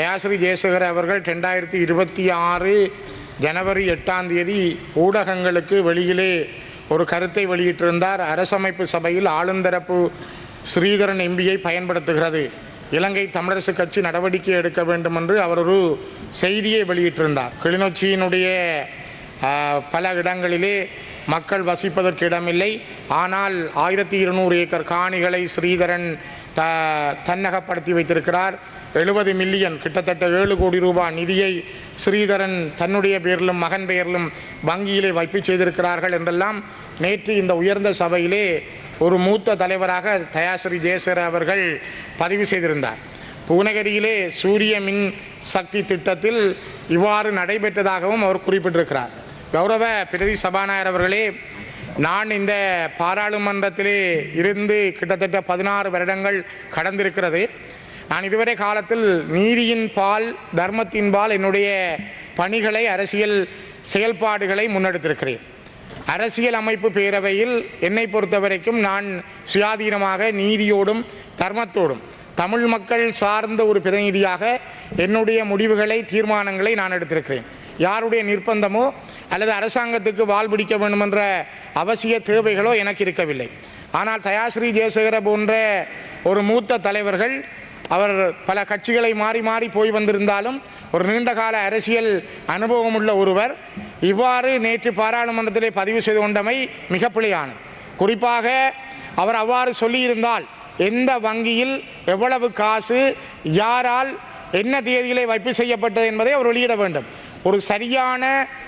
தயாசிரி ஜெயசேகர் அவர்கள் ரெண்டாயிரத்தி இருபத்தி ஆறு ஜனவரி எட்டாம் தேதி ஊடகங்களுக்கு வெளியிலே ஒரு கருத்தை வெளியிட்டிருந்தார். அரசமைப்பு சபையில் ஆளுந்தரப்பு ஸ்ரீதரன் எம்பியை பயன்படுத்துகிறது. இலங்கை தமிழரசு கட்சி நடவடிக்கை எடுக்க வேண்டும் என்று அவர் ஒரு செய்தியை வெளியிட்டிருந்தார். கிளிநொச்சியினுடைய பல இடங்களிலே மக்கள் வசிப்பதற்கு இடமில்லை. ஆனால் ஆயிரத்தி இருநூறு ஏக்கர் காணிகளை ஸ்ரீதரன் த தன்னகப்படுத்தி வைத்திருக்கிறார். எழுபது மில்லியன் கிட்டத்தட்ட ஏழு கோடி ரூபாய் நிதியை ஸ்ரீதரன் தன்னுடைய பேரிலும் மகன் பெயரிலும் வங்கியிலே வைப்பு செய்திருக்கிறார்கள் என்றெல்லாம் நேற்று இந்த உயர்ந்த சபையிலே ஒரு மூத்த தலைவராக தயாசிரி ஜெயசேகர் அவர்கள் பதிவு செய்திருந்தார். புவனகிரியிலே சூரிய மின் சக்தி திட்டத்தில் இவ்வாறு நடைபெற்றதாகவும் அவர் குறிப்பிட்டிருக்கிறார். கௌரவ பிரதி சபாநாயகர் அவர்களே நான் இந்த பாராளுமன்றத்திலே இருந்து கிட்டத்தட்ட பதினாறு வருடங்கள் கடந்திருக்கிறது. நான் இதுவரை காலத்தில் நீதியின் பால் தர்மத்தின் பால் என்னுடைய பணிகளை அரசியல் செயல்பாடுகளை முன்னெடுத்திருக்கிறேன். அரசியல் அமைப்பு பேரவையில் என்னை பொறுத்தவரைக்கும் நான் சுயாதீனமாக நீதியோடும் தர்மத்தோடும் தமிழ் மக்கள் சார்ந்த ஒரு பிரதிநிதியாக என்னுடைய முடிவுகளை தீர்மானங்களை நான் எடுத்திருக்கிறேன். யாருடைய நிர்பந்தமோ அல்லது அரசாங்கத்துக்கு வால் பிடிக்க வேண்டும் என்ற அவசிய தேவைகளோ எனக்கு இருக்கவில்லை. ஆனால் தயாஸ்ரீ ஜெயசேகர போன்ற ஒரு மூத்த தலைவர்கள் அவர் பல கட்சிகளை மாறி மாறி போய் வந்திருந்தாலும் ஒரு நீண்டகால அரசியல் அனுபவம் உள்ள ஒருவர். இவ்வாறு நேற்று பாராளுமன்றத்திலே பதிவு செய்து கொண்டமை மிக பிழையானது குறிப்பாக அவர் அவ்வாறு சொல்லியிருந்தால் எந்த வங்கியில் எவ்வளவு காசு யாரால் என்ன தேதியிலே வைப்பு செய்யப்பட்டது என்பதை அவர் வெளியிட வேண்டும். ஒரு சரியான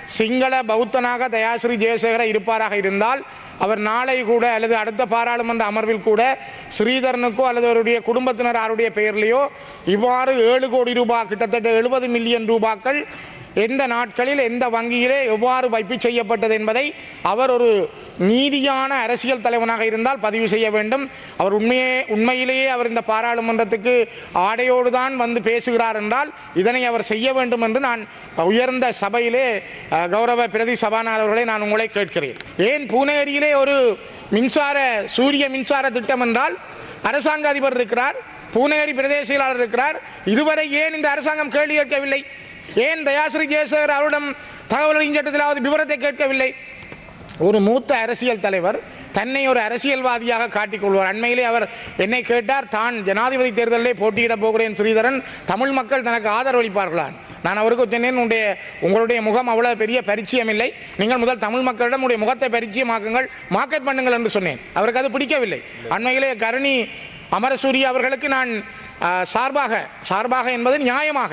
சிங்கள பௌத்தனாக தயாசிரி ஜெயசேகர இருப்பாராக இருந்தால் அவர் நாளை கூட அல்லது அடுத்த பாராளுமன்ற அமர்வில் கூட ஸ்ரீதரனுக்கோ அல்லது அவருடைய குடும்பத்தினர் யாருடைய பெயர்லையோ இவ்வாறு ஏழு கோடி ரூபாய் கிட்டத்தட்ட எழுபது மில்லியன் ரூபாக்கள் எந்த நாட்களில் எந்த வங்கியிலே எவ்வாறு வைப்பு செய்யப்பட்டது என்பதை அவர் ஒரு நீதியான அரசியல் தலைவனாக இருந்தால் பதிவு செய்ய வேண்டும். அவர் உண்மையே உண்மையிலேயே அவர் இந்த பாராளுமன்றத்துக்கு ஆடையோடு தான் வந்து பேசுகிறார் என்றால் இதனை அவர் செய்ய வேண்டும் என்று நான் உயர்ந்த சபையிலே கௌரவ பிரதி சபாநாயகர்களை நான் உங்களை கேட்கிறேன். ஏன் பூனேரியிலே ஒரு மின்சார சூரிய மின்சார திட்டம் என்றால் அரசாங்க அதிபர் இருக்கிறார் பூனேரி பிரதேசியலாளர் இருக்கிறார். இதுவரை ஏன் இந்த அரசாங்கம் கேள்வி கேட்கவில்லை? ஏன் தயாசிரி ஜெயசேகர் அவரிடம் தகவல் அறிஞட்டத்திலாவது விவரத்தை கேட்கவில்லை? ஒரு மூத்த அரசியல் தலைவர் தன்னை ஒரு அரசியல்வாதியாக காட்டிக்கொள்வார் அண்மையிலே அவர் என்னை கேட்டார் தான் ஜனாதிபதி தேர்தலிலே போட்டியிடப் போகிறேன் ஸ்ரீதரன். தமிழ் மக்கள் தனக்கு ஆதரவளிப்பார்களான் நான் அவருக்கு சொன்னேன் உடைய உங்களுடைய முகம் அவ்வளவு பெரிய பரிச்சயம் இல்லை. நீங்கள் முதல் தமிழ் மக்களிடம் உடைய முகத்தை பரிச்சயமாக்குங்கள். மார்க்கெட் பண்ணுங்கள் என்று சொன்னேன். அவருக்கு அது பிடிக்கவில்லை. அண்மையிலே கருணி அமரசூரி அவர்களுக்கு நான் சார்பாக சார்பாக என்பது நியாயமாக.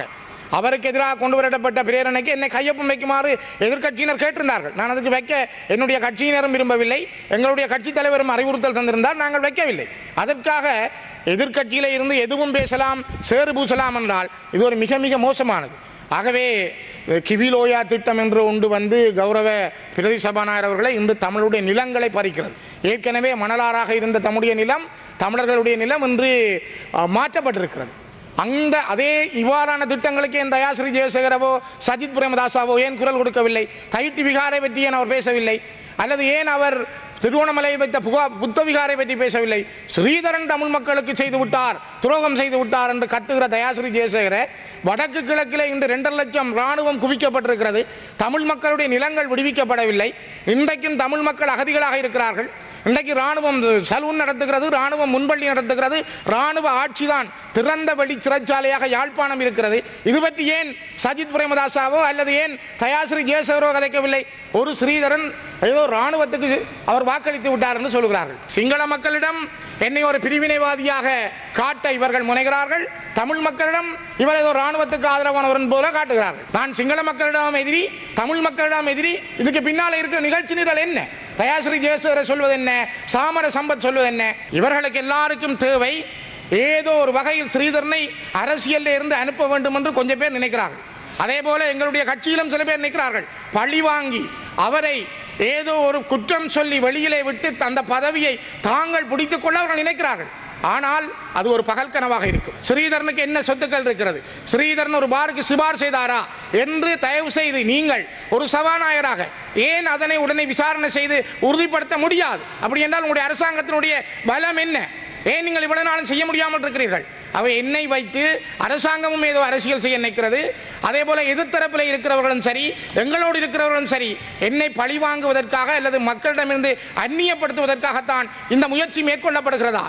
அவருக்கு எதிராக கொண்டு வரப்பட்ட பிரேரணைக்கு என்னை கையொப்பம் வைக்குமாறு எதிர்க்கட்சியினர் கேட்டிருந்தார்கள். நான் அதுக்கு வைக்க என்னுடைய கட்சியினரும் விரும்பவில்லை. எங்களுடைய கட்சித் தலைவரும் அறிவுறுத்தல் தந்திருந்தால் நாங்கள் வைக்கவில்லை. அதற்காக எதிர்கட்சியில இருந்து எதுவும் பேசலாம் சேறு பூசலாம் என்றால் இது ஒரு மிக மிக மோசமானது. ஆகவே கிவிலோயா திட்டம் என்று ஒன்று வந்து கௌரவ பிரதி சபாநாயகர் அவர்களை இன்று தமிழுடைய நிலங்களை பறிக்கிறது. ஏற்கனவே மணலாறாக இருந்த தம்முடைய நிலம் தமிழர்களுடைய நிலம் இன்று மாற்றப்பட்டிருக்கிறது. அந்த அதே இவ்வாறான திட்டங்களுக்கு என் தயாஸ்ரீ ஜெயசேகரவோ சஜித் பிரேமதாசாவோ ஏன் குரல் கொடுக்கவில்லை? தைட்டி விகாரை பற்றி ஏன் அவர் பேசவில்லை? அல்லது ஏன் அவர் திருவோணமலையை வைத்த புகா புத்த விகாரை பற்றி பேசவில்லை? ஸ்ரீதரன் தமிழ் மக்களுக்கு செய்து விட்டார் துரோகம் செய்து விட்டார் என்று கட்டுகிற தயாசிரி ஜெயசேகர வடக்கு கிழக்கில் இன்று ரெண்டரை லட்சம் ராணுவம் குவிக்கப்பட்டிருக்கிறது. தமிழ் மக்களுடைய நிலங்கள் விடுவிக்கப்படவில்லை. இன்றைக்கும் தமிழ் மக்கள் அகதிகளாக இருக்கிறார்கள். இன்றைக்கு ராணுவம் சலூன் நடத்துகிறது ராணுவம் முன்பள்ளி நடத்துகிறது ராணுவ ஆட்சிதான் திறந்த வெளி சிறைச்சாலையாக யாழ்ப்பாணம் இருக்கிறது. இது பற்றி ஏன் சஜித் பிரேமதாசாவோ அல்லது ஏன் தயாசிரி ஜெயசேகரோ கதைக்கவில்லை? ஒரு ஸ்ரீதரன் ஏதோ ராணுவத்துக்கு அவர் வாக்களித்து விட்டார் என்று சொல்கிறார்கள். சிங்கள மக்களிடம் என்னை ஒரு பிரிவினைவாதியாக காட்ட இவர்கள் முனைகிறார்கள். தமிழ் மக்களிடம் இவர் ஏதோ ராணுவத்துக்கு ஆதரவானவர் போல காட்டுகிறார்கள். நான் சிங்கள மக்களிடம் எதிரி தமிழ் மக்களிடம் எதிரி இதுக்கு பின்னால் இருக்கிற நிகழ்ச்சி நிரல் என்ன? தயாசிரி ஜெயசேகர சொல்வது என்ன சாமர சம்பத் சொல்வது என்ன இவர்களுக்கு எல்லாருக்கும் தேவை ஏதோ ஒரு வகையில் ஸ்ரீதரனை அரசியலில் இருந்து அனுப்ப வேண்டும் என்று கொஞ்சம் பேர் நினைக்கிறார்கள். அதே போல எங்களுடைய கட்சியிலும் சில பேர் நிற்கிறார்கள். பழி வாங்கி அவரை ஏதோ ஒரு குற்றம் சொல்லி வெளியிலே விட்டு அந்த பதவியை தாங்கள் பிடித்துக் கொள்ள அவர்கள் நினைக்கிறார்கள். ஆனால் அது ஒரு பகல் கனவாக இருக்கும். ஸ்ரீதரனுக்கு என்ன சொத்துக்கள் இருக்கிறது? ஸ்ரீதரன் ஒரு பாருக்கு சிபார் செய்தாரா? என்று தயவு செய்து நீங்கள் ஒரு சபாநாயகராக ஏன் அதனை உடனே விசாரணை செய்து உறுதிப்படுத்த முடியாது? அப்படி என்றால் உங்களுடைய அரசாங்கத்தினுடைய பலம் என்ன? ஏன் நீங்கள் இவ்வளவு நாளும் செய்ய முடியாமல் இருக்கிறீர்கள்? அவை என்னை வைத்து அரசாங்கமும் ஏதோ அரசியல் செய்ய நினைக்கிறது. அதே போல எதிர்த்தரப்பில் இருக்கிறவர்களும் சரி எங்களோடு இருக்கிறவர்களும் சரி என்னை பழி வாங்குவதற்காக அல்லது மக்களிடமிருந்து அந்நியப்படுத்துவதற்காகத்தான் இந்த முயற்சி மேற்கொள்ளப்படுகிறதா?